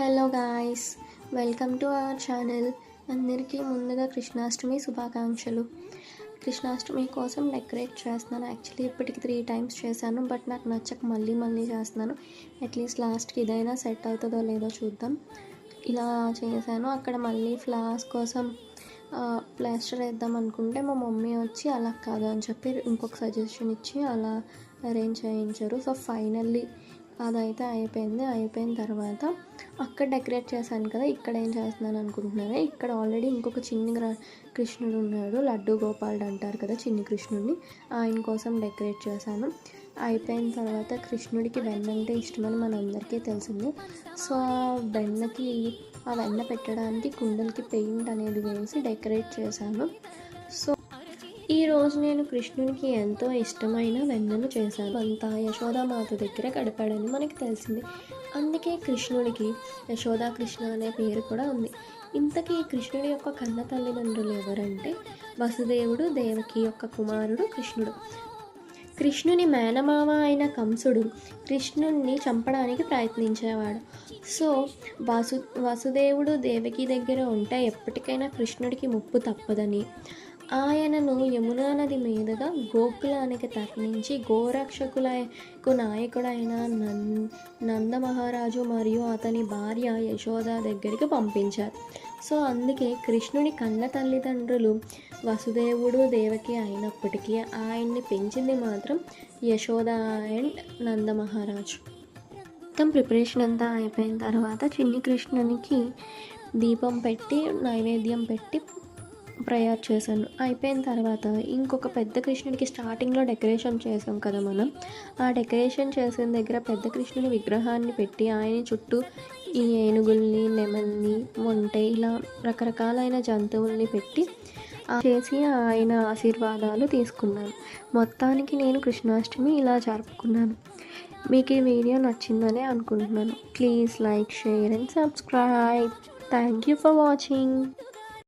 Hello guys welcome to our channel అందరికీ ముందుగా కృష్ణాష్టమి శుభాకాంక్షలు. కృష్ణాష్టమి కోసం డెకరేట్ చేస్తున్నాను. యాక్చువల్లీ ఇప్పటికి త్రీ టైమ్స్ చేశాను బట్ నాకు నచ్చక మళ్ళీ మళ్ళీ చేస్తున్నాను. అట్లీస్ట్ లాస్ట్కి ఇదైనా సెట్ అవుతుందో లేదో చూద్దాం. ఇలా చేశాను. అక్కడ మళ్ళీ ఫ్లవర్స్ కోసం ప్లాస్టర్ వేద్దాం అనుకుంటే మా మమ్మీ వచ్చి అలా కాదు అని చెప్పి ఇంకొక సజెషన్ ఇచ్చి అలా అరేంజ్ చేయించారు. సో ఫైనల్లీ అదైతే అయిపోయింది. అయిపోయిన తర్వాత అక్కడ డెకరేట్ చేశాను కదా ఇక్కడ ఏం చేస్తున్నాను అనుకుంటున్నారా? ఇక్కడ ఆల్రెడీ ఇంకొక చిన్ని కృష్ణుడు ఉన్నాడు. లడ్డు గోపాలుడు అంటారు కదా చిన్ని కృష్ణుడిని. ఆయన కోసం డెకరేట్ చేశాను. అయిపోయిన తర్వాత కృష్ణుడికి వెన్న అంటే ఇష్టమని మనందరికీ తెలిసింది. సో ఆ వెన్నకి ఆ వెన్న పెట్టడానికి కుండలకి పెయింట్ అనేది వేసి డెకరేట్ చేశాను. సో ఈ రోజు నేను కృష్ణునికి ఎంతో ఇష్టమైన వెన్నను చేశాను. అంతా యశోదామాత దగ్గర గడిపాడని మనకి తెలిసింది. అందుకే కృష్ణుడికి యశోదా కృష్ణ అనే పేరు కూడా ఉంది. ఇంతకీ కృష్ణుడి యొక్క కన్న తల్లిదండ్రులు ఎవరంటే వసుదేవుడు దేవకి యొక్క కుమారుడు కృష్ణుడు. కృష్ణుని మేనమామ అయిన కంసుడు కృష్ణుణ్ణి చంపడానికి ప్రయత్నించేవాడు. సో వాసు వసుదేవుడు దేవకి దగ్గర ఉంటే ఎప్పటికైనా కృష్ణుడికి ముప్పు తప్పదని. ఆయనను యమునా నది మీదుగా గోకులానికి తరలించి గోరక్షకులకు నాయకుడైన నంద నందమహారాజు మరియు అతని భార్య యశోద దగ్గరికి పంపించారు. సో అందుకే కృష్ణుని కన్న తల్లిదండ్రులు వసుదేవుడు దేవకి అయినప్పటికీ ఆయన్ని పెంచింది మాత్రం యశోద అండ్ నందమహారాజు మొత్తం ప్రిపరేషన్ అంతా అయిపోయిన తర్వాత చిన్ని కృష్ణునికి దీపం పెట్టి నైవేద్యం పెట్టి ప్రేయర్ చేశాను. అయిపోయిన తర్వాత ఇంకొక పెద్ద కృష్ణుడికి స్టార్టింగ్లో డెకరేషన్ చేసాం కదా మనం. ఆ డెకరేషన్ చేసిన దగ్గర పెద్ద కృష్ణుని విగ్రహాన్ని పెట్టి ఆయన చుట్టూ ఈ ఏనుగుల్ని నెమల్ని మొంటె ఇలా రకరకాలైన జంతువుల్ని పెట్టి ఆ చేసి ఆయన ఆశీర్వాదాలు తీసుకున్నాను. మొత్తానికి నేను కృష్ణాష్టమి ఇలా జరుపుకున్నాను. మీకు ఈ వీడియో నచ్చిందని అనుకుంటున్నాను. Please like share and subscribe. Thank you for watching